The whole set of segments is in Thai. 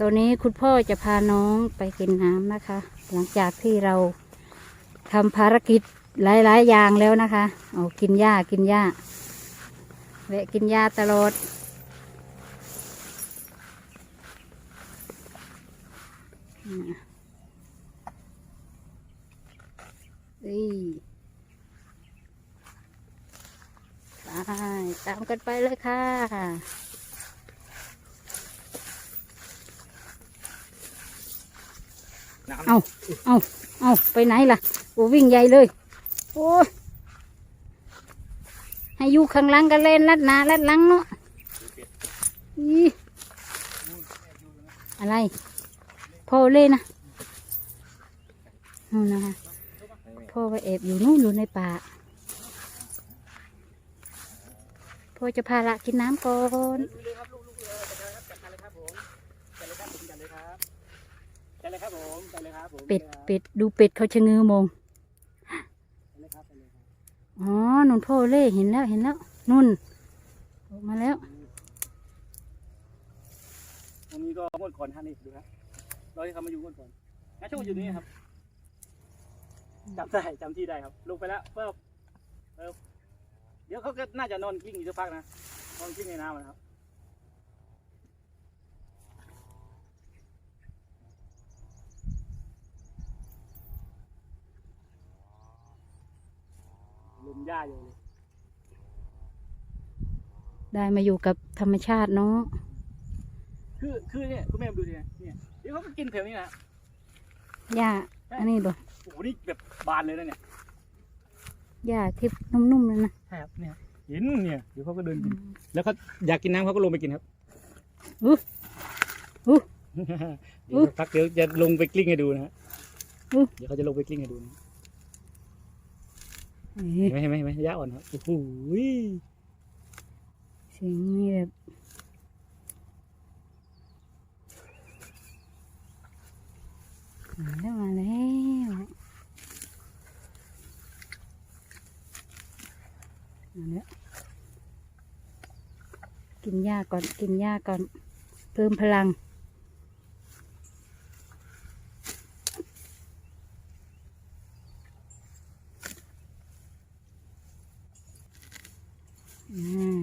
ตัวนี้คุณพ่อจะพาน้องไปกินน้ำนะคะ หลังจากที่เราทำภารกิจหลายๆอย่างแล้วนะคะเอากินหญ้ากินหญ้าแวะกินหญ้าตลอดอ่าเอ้ยไปตามกันไปเลยค่ะ เอาเอาเอาไปไหนล่ะโอ้วิ่งใหญ่เลย โอ้ยให้อยู่ข้างหลังกันเล่นลัดนาลัดลังเนาะอีอะไรพ่อเล่นนะนู่นนะคะพ่อไปแอบอยู่นู่นอยู่ในป่าพ่อจะพาละกินน้ำก่อน จัดเลยครับจัดเลยครับผมจัดเลยครับผมเป็ดเป็ดดูเป็ดเขาชะงือมองจัดเลยครับจัดเลยครับอ๋อนุ่นพ่อเล่เห็นแล้วเห็นแล้วนุ่นออกมาแล้วตรงนี้ก็งวดก่อนท่านนี่ดูครับเราที่เขามาอยู่งวดก่อนน้าโชคอยู่นี่ครับจำได้จำที่ได้ครับลงไปแล้วเพิ่มเพิ่มเดี๋ยวเขาก็น่าจะนอนกลิ้งอยู่สักพักนะนอนกลิ้งในน้ำนะครับ ลุมหญ้าอยู่เลยได้มาอยู่กับธรรมชาติเนาะคือคือเนี่ยคุณแม่ดูดิเนี่ยเดี๋ยวเขาก็กินแถวนี้นะหญ้าอันนี้บ่โอ้โหนี่แบบบานเลยนะเนี่ยหญ้าที่นุ่มๆเลยนะใช่ครับเนี่ยเห็นเนี่ยเดี๋ยวเขาก็เดินกิน แล้วเขาอยากกินน้ำเขาก็ลงไปกินครับอู้อู้ เดี๋ยวสักพักเดี๋ยวจะลงไปกลิ้งให้ดูนะฮะอู้เดี๋ยวเขาจะลงไปกลิ้งให้ดูนะ เห็นไหมเห็นไหมเห็นไหมยะอ่อนครับโอ้โหเสียงนี่แบบมาแล้วมาแล้วมาแล้วกินหญ้าก่อนกินหญ้าก่อน เพิ่มพลัง อืม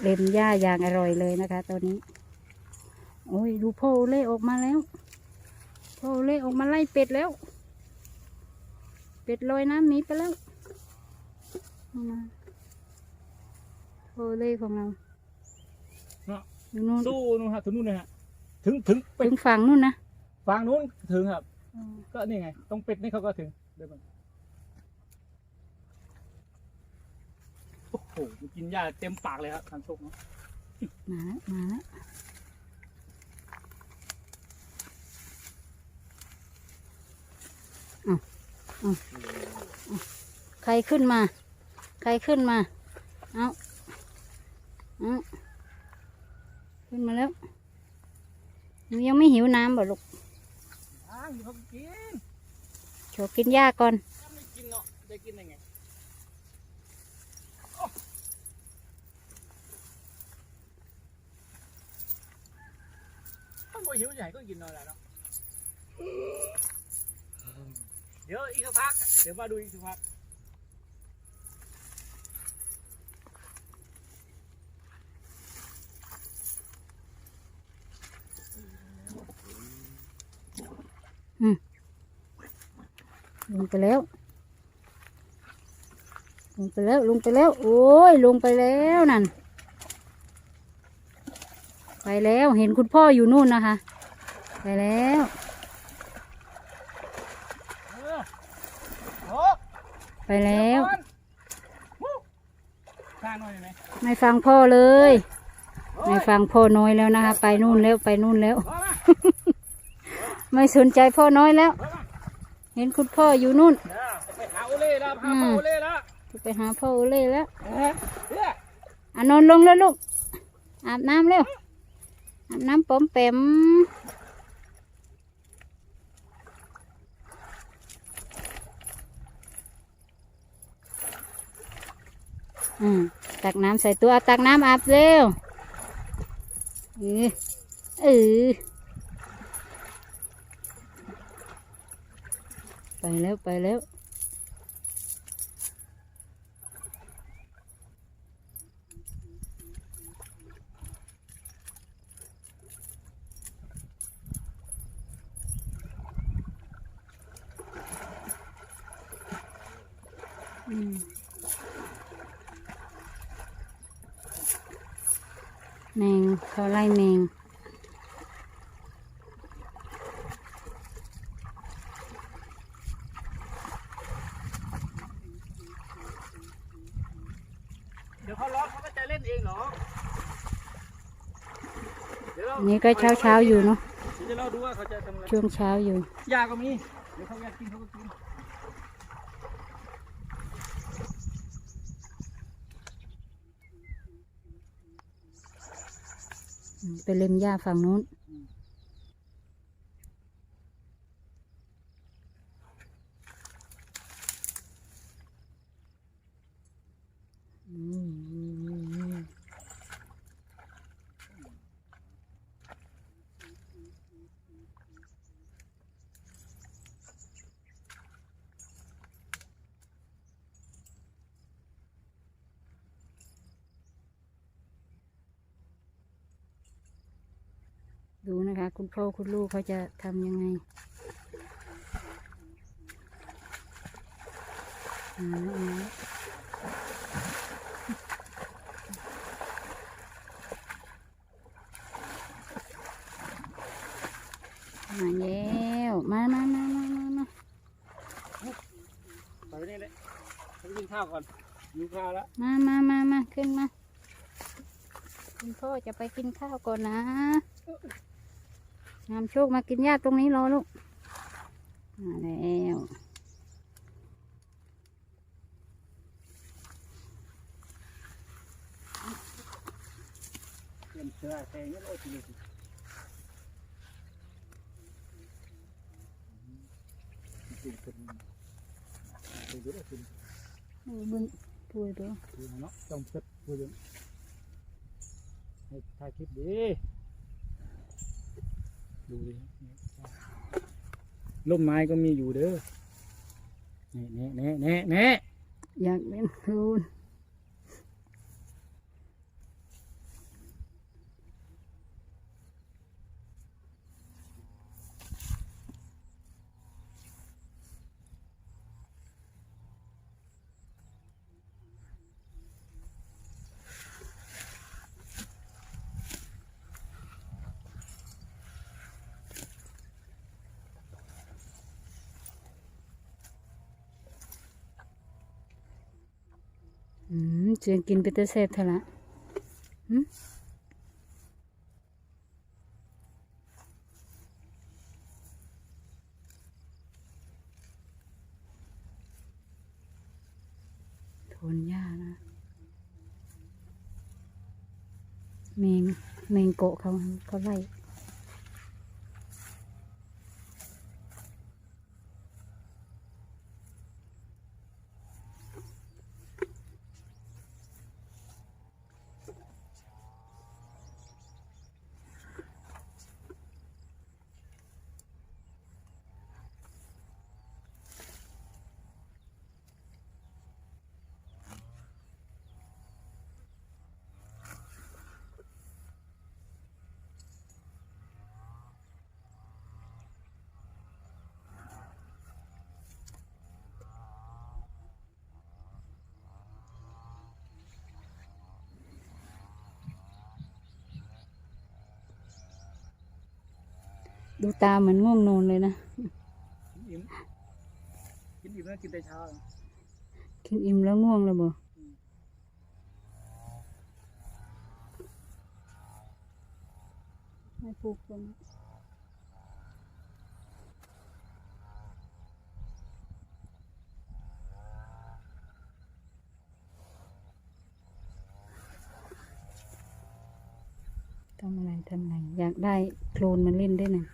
เล็มห ญ้าอย่างอร่อยเลยนะคะตอนนี้ โอ้ยดูพ่อโอเล่ออกมาแล้วพ่อโอเล่ออกมาไล่เป็ดแล้ว เป็ดลอยน้ำหนีไปแล้วเอามาพ่อโอเล่ของเราอยู่นู่นสู้นู่นฮะถึงนู่นเลยฮะถึงถึงเป็ถึดงฝั่งนู่นนะฟางนู้นถึงครับ ก็นี่ไงตรงเป็ดนี่เขาก็ถึงเดินมา โอ้โหมันกินหญ้าเต็มปากเลยครับทานโชคเนาะมาแล้วมาแล้วเอาเอาเอาใครขึ้นมา ใครขึ้นมา เอาเอาขึ้นมาแล้วหนูยังไม่หิวน้ำบ่ลูกอ้าวอยู่เขาก็กินโชว์กินหญ้าก่อนถ้าไม่กินเนาะจะกินได้ไง ถ้าไม่หิวใหญ่ก็กินนอนแหละเนาะเดี๋ยวอีกสักพัก เดี๋ยวมาดูอีกสักพักลงไปแล้ว ลงไปแล้ว ลงไปแล้ว โอ้ย ลงไปแล้วนั่น ไปแล้วเห็นคุณพ่ออยู่นู่นนะคะ ไปแล้วเออโอ้ไปแล้วข้างหน่อยได้ไหมไม่ฟังพ่อเลยไม่ฟังพ่อน้อยแล้วนะคะ ไปนู่นแล้วไปนู่นแล้วมามาไม่สนใจพ่อน้อยแล้วมามาเห็นคุณพ่ออยู่นู่นเดี๋ยวไปหาโอเล่แล้วหาพ่อโอเล่แล้วไปหาพ่อโอเล่แล้วเออเนี่ยอะนอนลงแล้วลูกอาบน้ำเร็วอาบ น้ำปอมแปมอืมตักน้ำใส่ตัวตักน้ำอาบเร็วเออเออไปแล้วไปแล้ว แมงเขาไล่แมงเดี๋ยวเขาร้อนเขาก็จะเล่นเองเหรอเดี๋ยวเรานี่ก็เช้าเช้าๆอยู่เนาะ เดี๋ยวเราดูว่าเขาจะทำอะไรช่วงเช้าอยู่ ยาก็มี เดี๋ยวเขาอยากกินเขาก็กิน ไปเล็มหญ้าฝั่งนู้น อืม ดูนะคะ คุณพ่อคุณลูกเขาจะทำยังไงอ่าอ่ามาแล้วมามามามามามาไปนี่เลยไปกินข้าวก่อนหิวข้าวแล้ว มามามามาขึ้นมา คุณพ่อจะไปกินข้าวก่อนนะ งามโชคมากินหญ้าตรงนี้รอลูก มาแล้วเตรียมเชื้อแทงนี่โอ้ยทีเดียวสิจริงๆเป็นเป็นเยอะจริงโอ้เบึ้งพูดดูดูเนาะต้องเช็ดดูดิให้ถ่ายคลิปดี ดูดิร่มไม้ก็มีอยู่เด้อเน่เน่เน่เน่เน่อยากเป็นคู อืม เสียงกินไปเตอร์เซฟเท่าละโทนหญ้านะแมงแมงโกะเขาเขาไล่ ดูตาเหมือนง่วงนอนเลยนะกินอิ่มกินอิ่มแล้วกินแต่เช้ากินอิ่มแล้วง่วงเลยบ่ไม่ปลูกต้นทำอะไรทำอะไรอยากได้โคลนมันเล่นด้วยนะ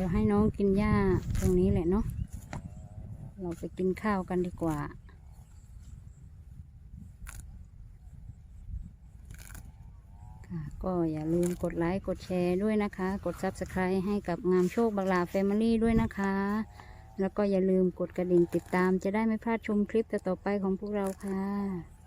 ดี๋ยวให้น้องกินหญ้าตรงนี้แหละเนาะ เราไปกินข้าวกันดีกว่าค่ะก็อย่าลืมกดไลค์กดแชร์ด้วยนะคะ กด Subscribe ให้กับงามโชคบังลาแฟมิลี่ด้วยนะคะ แล้วก็อย่าลืมกดกระดิ่งติดตามจะได้ไม่พลาดชมคลิปต่อๆไปของพวกเราค่ะ